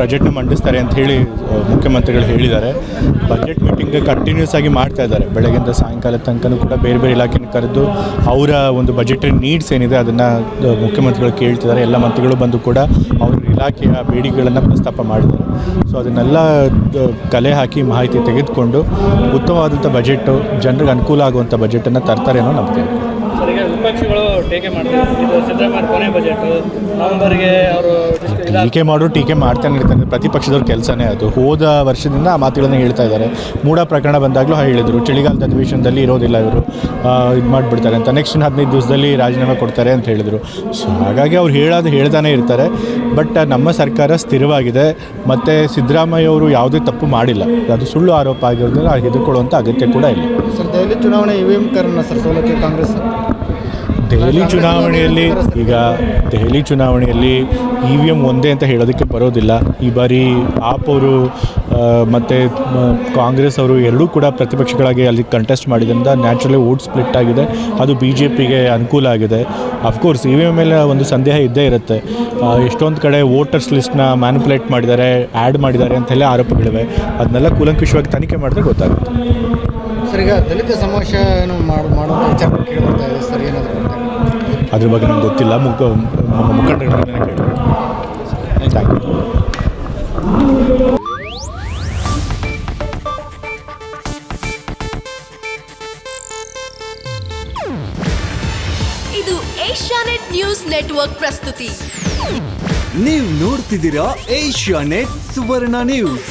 ಬಜೆಟ್ನ ಮಂಡಿಸ್ತಾರೆ ಅಂತ ಹೇಳಿ ಮುಖ್ಯಮಂತ್ರಿಗಳು ಹೇಳಿದ್ದಾರೆ. ಬಜೆಟ್ ಮೀಟಿಂಗ್ ಕಂಟಿನ್ಯೂಸ್ ಆಗಿ ಮಾಡ್ತಾ ಇದ್ದಾರೆ. ಬೆಳಗ್ಗಿಂದ ಸಾಯಂಕಾಲ ತನಕನೂ ಕೂಡ ಬೇರೆ ಬೇರೆ ಇಲಾಖೆನ ಕರೆದು ಅವರ ಒಂದು ಬಜೆಟ್ ನೀಡ್ಸ್ ಏನಿದೆ ಅದನ್ನು ಮುಖ್ಯಮಂತ್ರಿಗಳು ಕೇಳ್ತಿದ್ದಾರೆ. ಎಲ್ಲ ಮಂತ್ರಿಗಳು ಬಂದು ಕೂಡ ಅವ್ರ ಇಲಾಖೆಯ ಬೇಡಿಕೆಗಳನ್ನು ಪ್ರಸ್ತಾಪ ಮಾಡಿದ್ದಾರೆ. ಸೊ ಅದನ್ನೆಲ್ಲ ಕಲೆ ಹಾಕಿ ಮಾಹಿತಿ ತೆಗೆದುಕೊಂಡು ಉತ್ತಮವಾದಂಥ ಬಜೆಟು ಜನರಿಗೆ ಅನುಕೂಲ ಆಗುವಂಥ ಬಜೆಟನ್ನು ತರ್ತಾರೆ ಅನ್ನೋ ವಿಪಕ್ಷಗಳು ಟೀಕೆ ಮಾಡ್ತಾರೆ. ಇದು ಸಿದ್ದರಾಮಯ್ಯ ಕೊನೆ ಬಜೆಟ್ ನವೆಂಬರ್ಗೆ ಅವರು ಟೀಕೆ ಮಾಡು ಟೀಕೆ ಮಾಡ್ತಾನೆ ಇರ್ತಾರೆ ಪ್ರತಿಪಕ್ಷದವ್ರ ಕೆಲಸನೇ ಅದು. ಹೋದ ವರ್ಷದಿಂದ ಆ ಮಾತುಗಳನ್ನು ಹೇಳ್ತಾ ಇದ್ದಾರೆ. ಮೂಡ ಪ್ರಕರಣ ಬಂದಾಗಲೂ ಹೇಳಿದರು. ಚಳಿಗಾಲದ ಅಧಿವೇಶನದಲ್ಲಿ ಇರೋದಿಲ್ಲ ಇವರು. ಇದು ಮಾಡಿಬಿಡ್ತಾರೆ ಅಂತ. ನೆಕ್ಸ್ಟ್ ಹದಿನೈದು ದಿವಸದಲ್ಲಿ ರಾಜೀನಾಮೆ ಕೊಡ್ತಾರೆ ಅಂತ ಹೇಳಿದರು. ಸೊ ಹಾಗಾಗಿ ಅವ್ರು ಹೇಳೋದು ಹೇಳ್ತಾನೆ ಇರ್ತಾರೆ. ಬಟ್ ನಮ್ಮ ಸರ್ಕಾರ ಸ್ಥಿರವಾಗಿದೆ. ಮತ್ತು ಸಿದ್ದರಾಮಯ್ಯ ಅವರು ಯಾವುದೇ ತಪ್ಪು ಮಾಡಿಲ್ಲ. ಅದು ಸುಳ್ಳು ಆರೋಪ ಆಗಿರೋದ್ರಿಂದ ಹೆದರ್ಕೊಳ್ಳುವಂಥ ಅಗತ್ಯ ಕೂಡ ಇಲ್ಲ. ಸರ್ ದೆಹಲಿ ಚುನಾವಣೆ ಇ ವಿ ಎಂ ಕಾರಣ ಸರ್. ಸೋಲಕ್ಕೆ ಕಾಂಗ್ರೆಸ್ ದೆಹಲಿ ಚುನಾವಣೆಯಲ್ಲಿ ಈಗ ದೆಹಲಿ ಚುನಾವಣೆಯಲ್ಲಿ ಇ ವಿ ಎಂ ಒಂದೇ ಅಂತ ಹೇಳೋದಕ್ಕೆ ಬರೋದಿಲ್ಲ. ಈ ಬಾರಿ ಆಪ್ ಅವರು ಮತ್ತು ಕಾಂಗ್ರೆಸ್ ಅವರು ಎರಡೂ ಕೂಡ ಪ್ರತಿಪಕ್ಷಗಳಾಗಿ ಅಲ್ಲಿ ಕಂಟೆಸ್ಟ್ ಮಾಡಿದ್ರಿಂದ ನ್ಯಾಚುರಲಿ ವೋಟ್ ಸ್ಪ್ಲಿಟ್ ಆಗಿದೆ. ಅದು ಬಿ ಜೆ ಪಿಗೆ ಅನುಕೂಲ ಆಗಿದೆ. ಅಫ್ಕೋರ್ಸ್ ಇ ವಿ ಎಂ ಮೇಲೆ ಒಂದು ಸಂದೇಹ ಇದ್ದೇ ಇರುತ್ತೆ. ಎಷ್ಟೊಂದು ಕಡೆ ವೋಟರ್ಸ್ ಲಿಸ್ಟ್ನ ಮ್ಯಾನಿಪುಲೇಟ್ ಮಾಡಿದ್ದಾರೆ ಆ್ಯಡ್ ಮಾಡಿದ್ದಾರೆ ಅಂತೆಲ್ಲ ಆರೋಪಗಳಿವೆ. ಅದನ್ನೆಲ್ಲ ಕೂಲಂಕುಷವಾಗಿ ತನಿಖೆ ಮಾಡಿದ್ರೆ ಗೊತ್ತಾಗುತ್ತೆ. ಸರ್, ಈಗ ದಲಿತ ಸಮಾವೇಶ ಏನು ಮಾಡೋ ವಿಚಾರ ಕೇಳಿ ಬರ್ತಾ ಇದೆ. ಸರ್, ಏನಾದರೂ ಅದ್ರ ಬಗ್ಗೆ ನಂಗೆ ಗೊತ್ತಿಲ್ಲ. ಮುಖ ಕೇಳಬೇಕು ಥ್ಯಾಂಕ್ ಯು ಇದು ಏಷ್ಯಾನೆಟ್ ನ್ಯೂಸ್ ನೆಟ್ವರ್ಕ್ ಪ್ರಸ್ತುತಿ. ನೀವು ನೋಡ್ತಿದ್ದೀರಾ ಏಷ್ಯಾ ನೆಟ್ ಸುವರ್ಣ ನ್ಯೂಸ್.